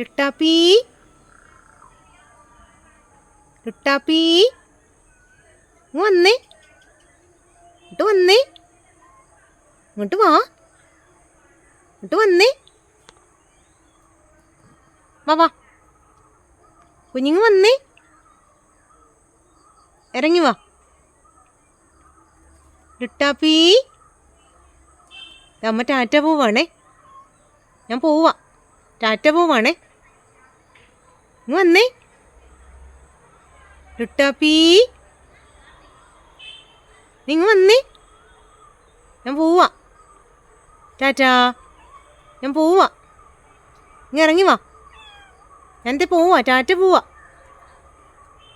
ലുട്ടാപ്പി. ലുട്ടാപ്പി. വന്നേ. ഇങ്ങോട്ട് വന്നേ. ഇങ്ങോട്ട് വാ. ഇങ്ങോട്ട് വന്നേ. വാ വാ. കുഞ്ഞിങ് വന്നേ. ഇറങ്ങി വാ. ലുട്ടാപ്പി. അമ്മ ടാറ്റ പോവാണേ. ഞാൻ പോവാ. ടാറ്റ പോവാണേ. വന്നേ. ലുട്ടാപ്പീ. നിങ്ങൾ വന്നേ. ഞാൻ പോവാ. ടാറ്റാ. ഞാൻ പോവാ. ഇങ്ങ ഇറങ്ങി വാ. ദേ പോവാ. ടാറ്റ പോവാ.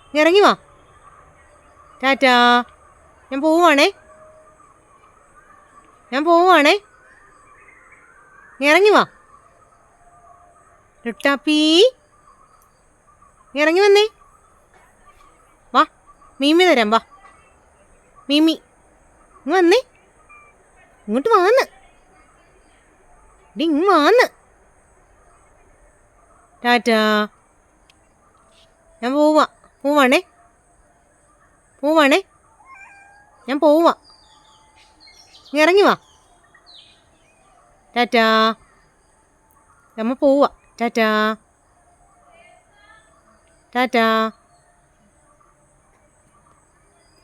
ഇങ്ങ ഇറങ്ങി വാ. ടാറ്റാ. ഞാൻ പോവാണേ. ഞാൻ പോവാണേ. ഇറങ്ങി വാ. ലുട്ടാപ്പി. ഇറങ്ങി വന്നേ. വാ മീമി തരാം വാ. മീമി ഇങ്ങ് വന്നേ. ഇങ്ങോട്ട് വാന്ന്. ഡി ഇങ്ങ് വാന്ന്. ടാറ്റാ. ഞാൻ പോവാ പോവാണേ. പോവാണേ. ഞാൻ പോവാ. ഇറങ്ങി വാ. ടാറ്റാ. നമ്മ പോവാ. ടാറ്റാ. ടാറ്റാ